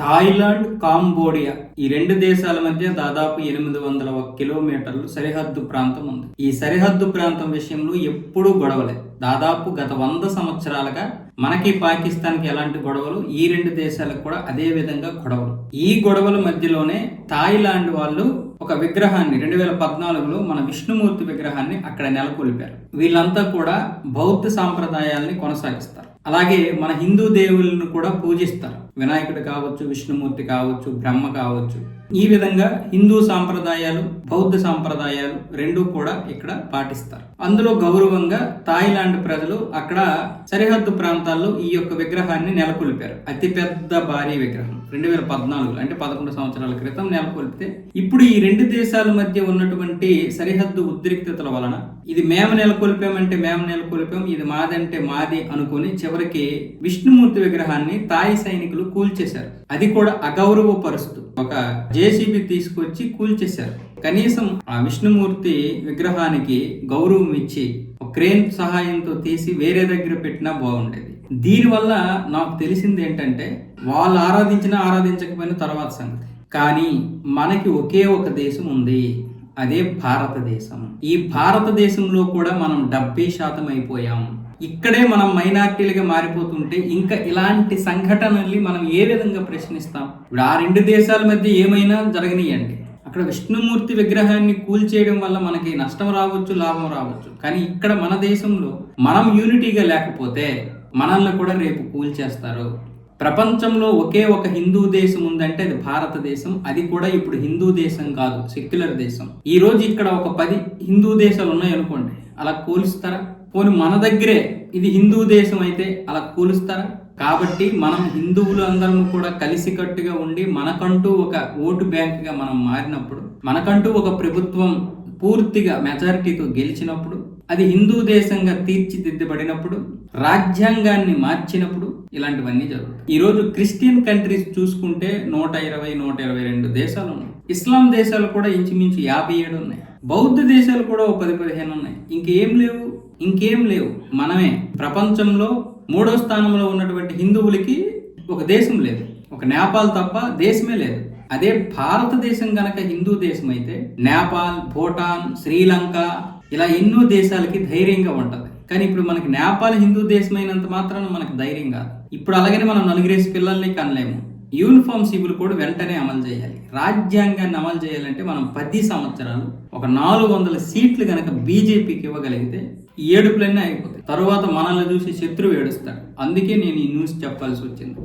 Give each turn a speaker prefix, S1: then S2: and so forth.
S1: Thailand Cambodia ఈ రెండు దేశాల మధ్య దాదాపు ఎనిమిది వందల ఒక కిలోమీటర్లు సరిహద్దు ప్రాంతం ఉంది. ఈ సరిహద్దు ప్రాంతం విషయంలో ఎప్పుడూ గొడవలే. దాదాపు గత వంద సంవత్సరాలుగా మనకి పాకిస్తాన్కి ఎలాంటి గొడవలు ఈ రెండు దేశాలకు కూడా అదే విధంగా గొడవలు. ఈ గొడవల మధ్యలోనే థాయిలాండ్ వాళ్ళు ఒక విగ్రహాన్ని రెండు వేల పద్నాలుగులో మన విష్ణుమూర్తి విగ్రహాన్ని అక్కడ నెలకొల్పారు. వీళ్ళంతా కూడా బౌద్ధ సాంప్రదాయాల్ని కొనసాగిస్తారు. అలాగే మన హిందూ దేవుళ్ళను కూడా పూజిస్తారు. వినాయకుడు కావచ్చు విష్ణుమూర్తి కావచ్చు బ్రహ్మ కావచ్చు. ఈ విధంగా హిందూ సాంప్రదాయాలు బౌద్ధ సాంప్రదాయాలు రెండు కూడా ఇక్కడ పాటిస్తారు. అందులో గౌరవంగా థాయిలాండ్ ప్రజలు అక్కడ సరిహద్దు ప్రాంతాల్లో ఈ యొక్క విగ్రహాన్ని నెలకొల్పారు. అతి పెద్ద భారీ విగ్రహం. రెండు వేల పద్నాలుగులో అంటే పదకొండు సంవత్సరాల క్రితం నెలకొల్పితే ఇప్పుడు ఈ రెండు దేశాల మధ్య ఉన్నటువంటి సరిహద్దు ఉద్రిక్తతల వలన ఇది మేము నెలకొల్పామంటే మేము నెలకొల్పాం ఇది మాదంటే మాది అనుకుని చివరికి విష్ణుమూర్తి విగ్రహాన్ని తాయి సైనికులు కూల్చేశారు. అది కూడా అగౌరవపరుస్తూ ఒక జేసీబీ తీసుకొచ్చి కూల్చేశారు. కనీసం ఆ విష్ణుమూర్తి విగ్రహానికి గౌరవం ఇచ్చి ఒక క్రేన్ సహాయంతో తీసి వేరే దగ్గర పెట్టినా బాగుండేది. దీనివల్ల నాకు తెలిసింది ఏంటంటే వాళ్ళు ఆరాధించినా ఆరాధించకపోయినా తర్వాత సంగతి. కానీ మనకి ఒకే ఒక దేశం ఉంది అదే భారతదేశం. ఈ భారతదేశంలో కూడా మనం డెబ్బై శాతం అయిపోయాం. ఇక్కడే మనం మైనార్టీలుగా మారిపోతుంటే ఇంకా ఇలాంటి సంఘటనల్ని మనం ఏ విధంగా ప్రశ్నిస్తాం? ఇప్పుడు ఆ రెండు దేశాల మధ్య ఏమైనా జరగనియండి. అక్కడ విష్ణుమూర్తి విగ్రహాన్ని కూల్చేయడం వల్ల మనకి నష్టం రావచ్చు లాభం రావచ్చు. కానీ ఇక్కడ మన దేశంలో మనం యూనిటీగా లేకపోతే మనల్ని కూడా రేపు కూల్చేస్తారు. ప్రపంచంలో ఒకే ఒక హిందూ దేశం ఉందంటే అది భారతదేశం. అది కూడా ఇప్పుడు హిందూ దేశం కాదు సెక్యులర్ దేశం. ఈ రోజు ఇక్కడ ఒక పది హిందూ దేశాలు ఉన్నాయి అనుకోండి అలా కూలుస్తారా? పోనీ మన దగ్గరే ఇది హిందూ దేశం అయితే అలా కూలుస్తారా? కాబట్టి మనం హిందువులు అందరం కూడా కలిసికట్టుగా ఉండి మనకంటూ ఒక ఓటు బ్యాంక్గా మనం మారినప్పుడు మనకంటూ ఒక ప్రభుత్వం పూర్తిగా మెజారిటీతో గెలిచినప్పుడు అది హిందూ దేశంగా తీర్చిదిద్దబడినప్పుడు రాజ్యాంగాన్ని మార్చినప్పుడు ఇలాంటివన్నీ జరుగుతాయి. ఈరోజు క్రిస్టియన్ కంట్రీస్ చూసుకుంటే నూట ఇరవై నూట ఇరవై రెండు దేశాలు ఉన్నాయి. ఇస్లాం దేశాలు కూడా ఇంచుమించు యాభై ఏడు ఉన్నాయి. బౌద్ధ దేశాలు కూడా ఒక పది పదిహేను ఉన్నాయి. ఇంకేం లేవు? ఇంకేం లేవు. మనమే. ప్రపంచంలో మూడో స్థానంలో ఉన్నటువంటి హిందువులకి ఒక దేశం లేదు. ఒక నేపాల్ తప్ప దేశమే లేదు. అదే భారతదేశం గనక హిందూ దేశం అయితే నేపాల్ భూటాన్ శ్రీలంక ఇలా ఎన్నో దేశాలకి ధైర్యంగా ఉంటుంది. కానీ ఇప్పుడు మనకి నేపాల్ హిందూ దేశమైనంత మాత్రాన మనకి ధైర్యం కాదు. ఇప్పుడు అలాగనే మనం నలుగురేసి పిల్లల్ని కనలేము. యూనిఫామ్ సివిల్ కోడ్ వెంటనే అమలు చేయాలి. రాజ్యాంగాన్ని అమలు చేయాలంటే మనం పది సంవత్సరాలు ఒక నాలుగు వందల సీట్లు కనుక బీజేపీకి ఇవ్వగలిగితే ఈ ఏడుపులన్నీ అయిపోతాయి. తర్వాత మనల్ని చూసి శత్రువు ఏడుస్తాడు. అందుకే నేను ఈ న్యూస్ చెప్పాల్సి వచ్చింది.